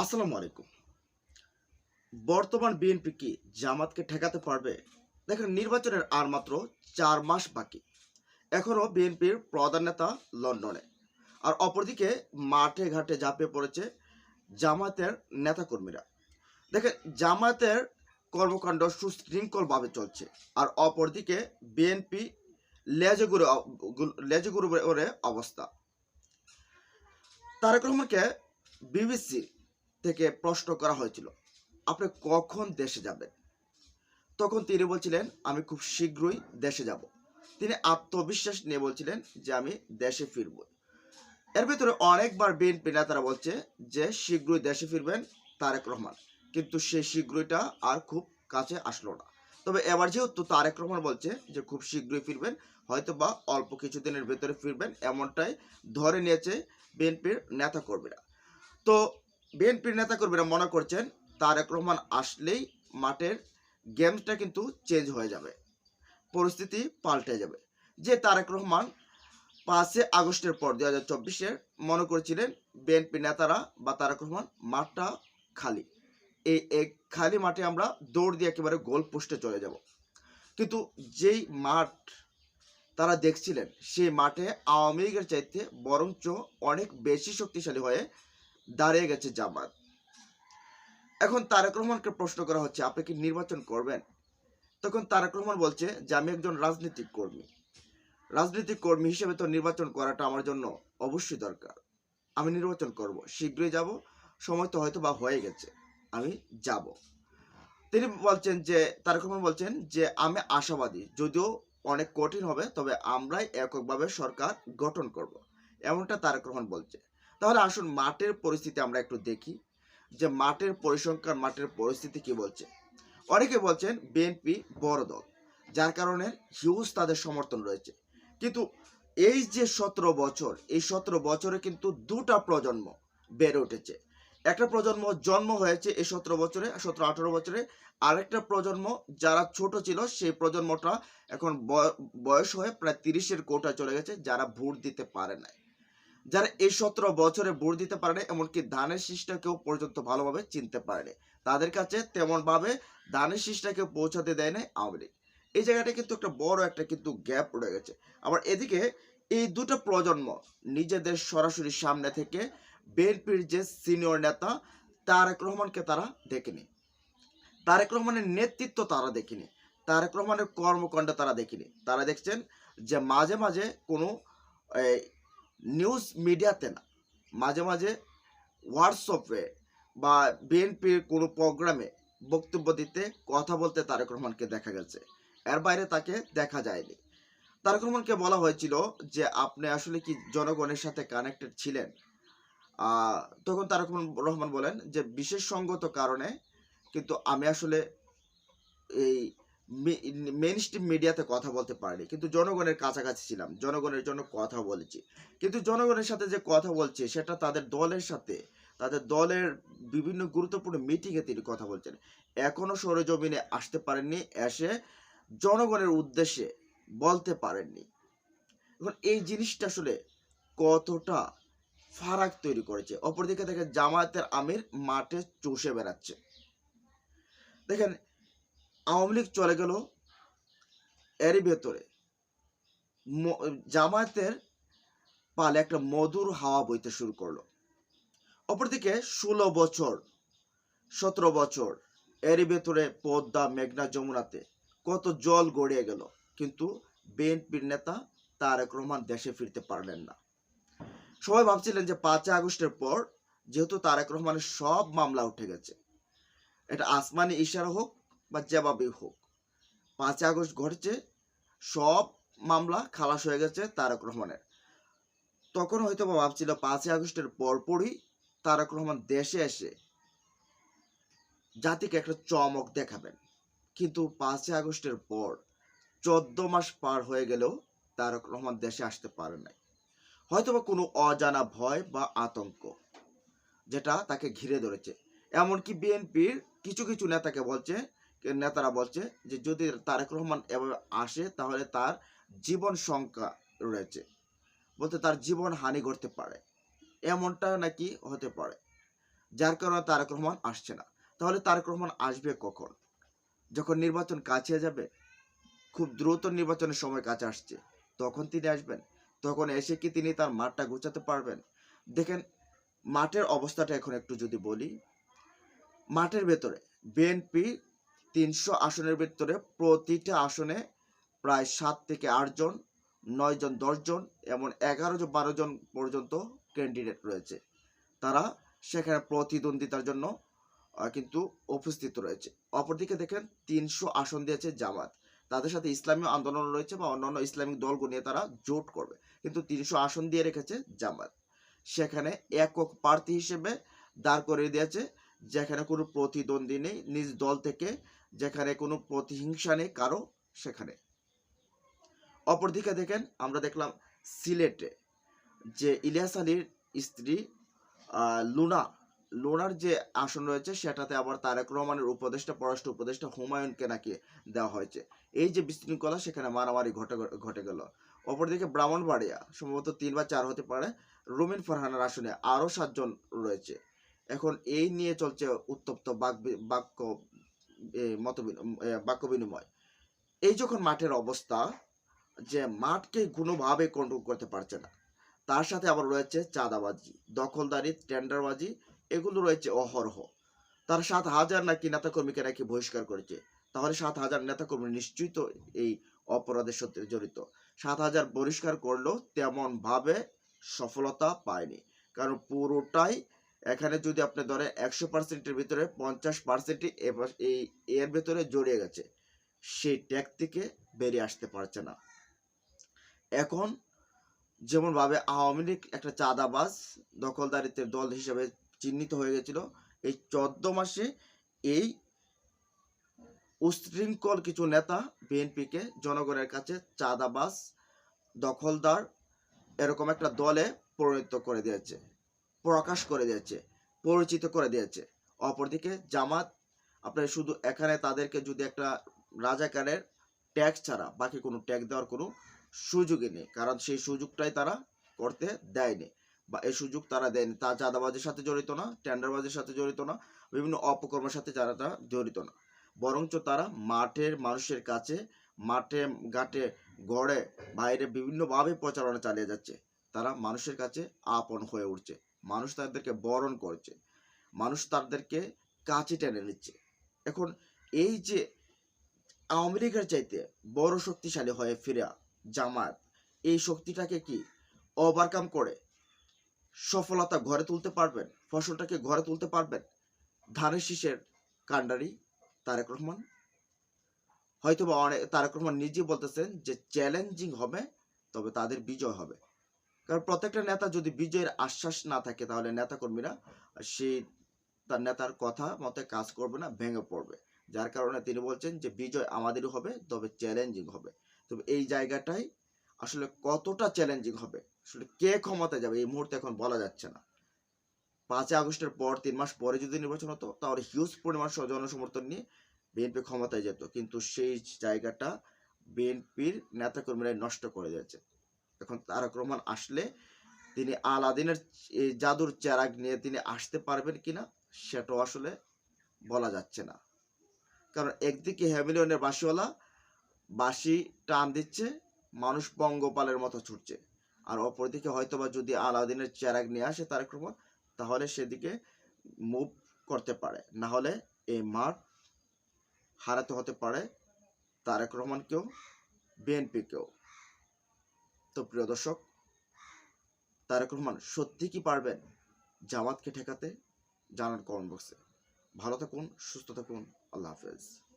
আসসালামু আলাইকুম। বর্তমান বিএনপি কি জামাতকে ঠেকাতে পারবে? দেখেন, নির্বাচনের আর মাত্র চার মাস বাকি। এখনও বিএনপির প্রধান নেতা লন্ডনে। আর অপরদিকে মাঠে ঘাটে ঝাঁপিয়ে পড়েছে জামাতের নেতাকর্মীরা। দেখেন জামাতের কর্মকাণ্ড সুশৃঙ্খলভাবে চলছে। আর অপরদিকে বিএনপি লেজে গুরু লেজে অবস্থা। তারেক রহমানকে বিবিসি থেকে প্রশ্ন করা হয়েছিল, আপনি কখন দেশে যাবেন? তখন তিনি বলছিলেন, আমি খুব শীঘ্রই দেশে যাব। তিনি আত্মবিশ্বাস নিয়ে বলছিলেন যে, আমি দেশে ফিরব। এর ভিতরে অনেকবার বিএনপি নেতারা বলছে যে, শীঘ্রই দেশে ফিরবেন তারেক রহমান। কিন্তু সেই শীঘ্রইটা আর খুব কাছে আসলো না। তবে এবার যেহেতু তারেক রহমান বলছে যে, খুব শীঘ্রই ফিরবেন হয়তো বা অল্প কিছুদিনের ভেতরে ফিরবেন, এমনটাই ধরে নিয়েছে বিএনপির নেতাকর্মীরা। তো বিএনপির নেতাকর্মীরা মনে করছেন তারেক রহমান আসলেই মাঠের গেমসটা কিন্তু চেঞ্জ হয়ে যাবে। পরিস্থিতি পাল্টে যাবে। যে তারেক রহমান পাঁচে আগস্টের পর দু হাজার চব্বিশের মনে করেছিলেন বিএনপি নেতারা বা তারেক রহমান মাঠটা খালি। এই এক খালি মাঠে আমরা দৌড় দিয়ে একেবারে গোল পোস্টে চলে যাব। কিন্তু যেই মাঠ তারা দেখছিলেন, সেই মাঠে আওয়ামী লীগের চাইতে বরঞ্চ অনেক বেশি শক্তিশালী হয়ে দাঁড়িয়ে গেছে জামাত। এখন তারেক রহমানকে প্রশ্ন করা হচ্ছে, আপনি কি নির্বাচন করবেন? তখন তারেক রহমান বলছে যে, আমি একজন রাজনৈতিক কর্মী। রাজনৈতিক কর্মী হিসেবে তো নির্বাচন করাটা আমার জন্য অবশ্যই দরকার। আমি নির্বাচন করব, শীঘ্রই যাব, সময় তো হয়তো বা হয়ে গেছে, আমি যাব। তিনি বলছেন যে, তারেক রহমান বলছেন যে, আমি আশাবাদী, যদিও অনেক কঠিন হবে, তবে আমরাই এককভাবে সরকার গঠন করব। এমনটা তারেক রহমান বলছে। তাহলে আসুন মাঠের পরিস্থিতি আমরা একটু দেখি। যে মাঠের পরিসংখ্যান, মাঠের পরিস্থিতি কি বলছে? অনেকে বলছেন বিএনপি বড় দল, যার কারণে হিউজ তাদের সমর্থন রয়েছে। কিন্তু এই যে সতেরো বছর, এই সতেরো বছরে কিন্তু দুটা প্রজন্ম বেড়ে উঠেছে। একটা প্রজন্ম জন্ম হয়েছে এই সতেরো বছরে, সতেরো আঠারো বছরে। আরেকটা প্রজন্ম যারা ছোট ছিল, সেই প্রজন্মটা এখন বয়- বয়স হয়ে প্রায় তিরিশের কোটা চলে গেছে, যারা ভোট দিতে পারে নাই। যারা এই সতেরো বছরে ভোট দিতে পারে না এমনকি ধানের শীষটাকেও পর্যন্ত ভালোভাবে চিনতে পারেনি তাদের কাছে তেমনভাবে ধানের শীষটাকে পৌঁছাতে দেয় নাই আওয়ামী লীগ। এই জায়গাটা কিন্তু একটা বড় একটা কিন্তু গ্যাপ রয়ে গেছে। আবার এদিকে এই দুটো প্রজন্ম নিজেদের সরাসরি সামনে থেকে বিএনপির যে সিনিয়র নেতা তারেক রহমানকে তারা দেখেনি। তারেক রহমানের নেতৃত্ব তারা দেখেনি। তারেক রহমানের কর্মকাণ্ড তারা দেখেনি। তারা দেখছেন যে মাঝে মাঝে কোনো নিউজ মিডিয়াতে না, মাঝে মাঝে হোয়াটসঅ্যাপে বা বিএনপির কোনো প্রোগ্রামে বক্তব্য দিতে, কথা বলতে তারেক রহমানকে দেখা গেছে। এর বাইরে তাকে দেখা যায়নি। তারেক রহমানকে বলা হয়েছিল যে, আপনি আসলে কি জনগণের সাথে কানেক্টেড ছিলেন? তখন তারেক রহমান- বলেন যে বিশেষ সঙ্গত কারণে কিন্তু আমি আসলে এই মেন স্ট্রিম মিডিয়াতে কথা বলতে পারিনি, কিন্তু জনগণের কাছাকাছি ছিলাম, জনগণের জন্য কথা বলেছি। কিন্তু জনগণের সাথে যে কথা বলছে, সেটা তাদের দলের সাথে, তাদের দলের বিভিন্ন গুরুত্বপূর্ণ মিটিংয়ে তিনি কথা বলছেন। এখনও সরেজমিনে আসতে পারেননি, এসে জনগণের উদ্দেশ্যে বলতে পারেননি। এখন এই জিনিসটা আসলে কতটা ফারাক তৈরি করেছে? অপরদিকে দেখেন জামায়াতের আমির মাঠে চষে বেড়াচ্ছে। দেখেন আওয়ামী লীগ চলে গেল এরই ভেতরে। জামায়াতের পালে একটা মধুর হাওয়া বইতে শুরু করল। অপরদিকে ষোলো বছর, সতেরো বছর এরই ভেতরে পদ্মা, মেঘনা যমুনাতে কত জল গড়িয়ে গেল। কিন্তু বিএনপির নেতা তারেক রহমান দেশে ফিরতে পারলেন না। সবাই ভাবছিলেন যে পাঁচই আগস্টের পর যেহেতু তারেক রহমানের সব মামলা উঠে গেছে, এটা আসমানি ইশারা হোক বা জবাবি হোক। পাঁচই আগস্ট ঘটছে, সব মামলা খালাস হয়ে গেছে তারেক রহমানের। তখন হয়তো ভাবছিল পাঁচই আগস্টের পরপরই তারেক রহমান দেশে এসে জাতিকে একটা চমক দেখাবেন। কিন্তু পাঁচই আগস্টের পর চোদ্দ মাস পার হয়ে গেলেও তারক রহমান দেশে আসতে পারে নাই। হয়তোবা কোনো অজানা ভয় বা আতঙ্ক যেটা তাকে ঘিরে ধরেছে। এমনকি বিএনপির কিছু কিছু নেতাকে বলছে নেতারা বলছে যে যদি তারেক রহমান এভাবে আসে, তাহলে তার জীবন সংখ্যা রয়েছে। বলতে তার জীবন হানি ঘটতে পারে। এমনটা নাকি হতে পারে। যার কারণে তারেক রহমান আসছে না। তাহলে তারেক রহমান আসবে কখন? যখন নির্বাচন কাছে যাবে, খুব দ্রুত নির্বাচনের সময় কাছে আসছে, তখন তিনি আসবেন। তখন এসে কি তিনি তার মাঠটা গোছাতে পারবেন? দেখেন, মাঠের অবস্থাটা এখন একটু যদি বলি, মাঠের ভেতরে বিএনপি তিনশো আসনের ভেতরে প্রতিটা আসনে প্রায় সাত থেকে আটজন নয় জন দশজন এমন এগারো জন, বারো জন পর্যন্ত ক্যান্ডিডেট রয়েছে। তারা সেখানে প্রতিদ্বন্দ্বিতার জন্য কিন্তু উপস্থিত রয়েছে। অপরদিকে দেখেন, তিনশো আসন দিয়েছে জামাত। তাদের সাথে ইসলামী আন্দোলন রয়েছে বা অন্যান্য ইসলামিক দলগুলো নিয়ে তারা জোট করবে। কিন্তু তিনশো আসন দিয়ে রেখেছে জামাত। সেখানে একক প্রার্থী হিসেবে দাঁড় করিয়ে দিয়েছে, যেখানে কোনো প্রতিদ্বন্দ্বী নেই। নিজ দল থেকে যেখানে কোনো প্রতিহিংসা নেই কারও সেখানে। অপরদিকে দেখেন, আমরা দেখলাম সিলেটে যে ইলিয়াস আলীর স্ত্রী লুনা, লুনার যে আসন রয়েছে সেটাতে আবার তারেক রহমানের উপদেষ্টা, পররাষ্ট্র উপদেষ্টা হুমায়ুনকে নাকি দেওয়া হয়েছে। এই যে বিশৃঙ্খলা, সেখানে মারামারি ঘটে ঘটে গেল। অপরদিকে ব্রাহ্মণবাড়িয়া, সম্ভবত তিন বা চার হতে পারে, রুমিন ফারহানার আসনে আরও সাতজন রয়েছে। এখন এই নিয়ে চলছে উত্তপ্ত বাক, বাক্য মত বাক্য বিনিময় এই যখন মাঠের অবস্থা যে মাঠকে কোনোভাবে কন্ট্রোল করতে পারছে না, তার সাথে আবার রয়েছে চাঁদাবাজি, দখলদারি, টেন্ডারবাজি, এগুলো রয়েছে অহরহ। তার সাত হাজার নাকি নেতাকর্মীকে নাকি বহিষ্কার করেছে, তাহলে সাত হাজার নেতাকর্মী নিশ্চয়ই তো এই অপরাধের সাথে জড়িত। সাত হাজার বহিষ্কার করলেও তেমন ভাবে সফলতা পায়নি, কারণ পুরোটাই এখানে যদি আপনি ধরেন একশো পার্সেন্টের ভিতরে পঞ্চাশ পার্সেন্টই এই এর ভেতরে জড়িয়ে গেছে, সেই ট্যাগ থেকে বেরিয়ে আসতে পারছে না। এখন যেমন ভাবে আওয়ামী লীগ একটা চাঁদাবাজ, দখলদারিত্বের দল হিসেবে চিহ্নিত হয়ে গেছিল, এই চোদ্দ মাসে এই উশৃঙ্খল কিছু নেতা বিএনপিকে জনগণের কাছে চাঁদাবাজ, দখলদার এরকম একটা দলে পরিণত করে দিয়েছে। প্রকাশ করে দিয়েছে, পরিচিত করে দিয়েছে। অপরদিকে জামাত, আপনার শুধু এখানে তাদেরকে যদি একটা রাজাকারের ট্যাক্স ছাড়া বাকি কোনো ট্যাগ দেওয়ার কোনো সুযোগই নেই, কারণ সেই সুযোগটাই তারা করতে দেয়নি। বা এই সুযোগ তারা দেয়নি। তা চাঁদাবাজির সাথে জড়িত না, টেন্ডারবাজির সাথে জড়িত না, বিভিন্ন অপকর্মের সাথে যারা তারা জড়িত না। বরঞ্চ তারা মাঠের মানুষের কাছে, মাঠে, ঘাটে, গড়ে, বাইরে বিভিন্নভাবে প্রচারণা চালিয়ে যাচ্ছে। তারা মানুষের কাছে আপন হয়ে উঠছে। মানুষ তাদেরকে বরণ করছে, মানুষ তাদেরকে কাছে টেনে নিচ্ছে। এখন এই যে আওয়ামী লীগের চাইতে বড় শক্তিশালী হয়ে ফিরা জামাত এই শক্তিটাকে কি ওভারকাম করে সফলতা ঘরে তুলতে পারবেন? ফসলটাকে ঘরে তুলতে পারবেন? ধানের শীষের কাণ্ডারি তারেক রহমান? হয়তো বা অনেক তারেক রহমান নিজে বলতেছেন যে চ্যালেঞ্জিং হবে, তবে তাদের বিজয় হবে। কারণ প্রত্যেকটা নেতা যদি বিজয়ের আশ্বাস না থাকে, তাহলে নেতাকর্মীরা সেই তার নেতার কথা মতে কাজ করবে না, ভেঙে পড়বে। যার কারণে তিনি বলছেন যে, বিজয় আমাদেরও হবে, তবে চ্যালেঞ্জিং হবে। তবে এই জায়গাটাই আসলে কতটা চ্যালেঞ্জিং হবে, আসলে কে ক্ষমতায় যাবে, এই মুহূর্তে এখন বলা যাচ্ছে না। পাঁচই আগস্টের পর, তিন মাস পরে যদি নির্বাচন হতো, তাহলে হিউজ পরিমাণ জনসমর্থন নিয়ে বিএনপি ক্ষমতায় যেত। কিন্তু সেই জায়গাটা বিএনপির নেতাকর্মীরা নষ্ট করে দিয়েছে। এখন তারক রহমান আসলে তিনি আলাদিনের জাদুর চেরাগ নিয়ে তিনি আসতে পারবেন কিনা সেটাও আসলে বলা যাচ্ছে না। কারণ একদিকে হ্যামিলিয়নের বাসিওয়ালা বাসি টান দিচ্ছে, মানুষ পঙ্গপালের মতো ছুটছে। আর অপরদিকে হয়তোবা যদি আলাদিনের চেরাগ নিয়ে আসে তারেক রহমান, তাহলে সেদিকে মুভ করতে পারে। না হলে এই মাঠ হারাতে হতে পারে তারেক রহমানকেও বিএনপিকেও তো প্রিয় দর্শক, তারেক রহমান, সত্যি কি পারবেন জামাতকে ঠেকাতে? জানান কমেন্ট বক্সে ভালো থাকুন, সুস্থ থাকুন, আল্লাহ হাফেজ।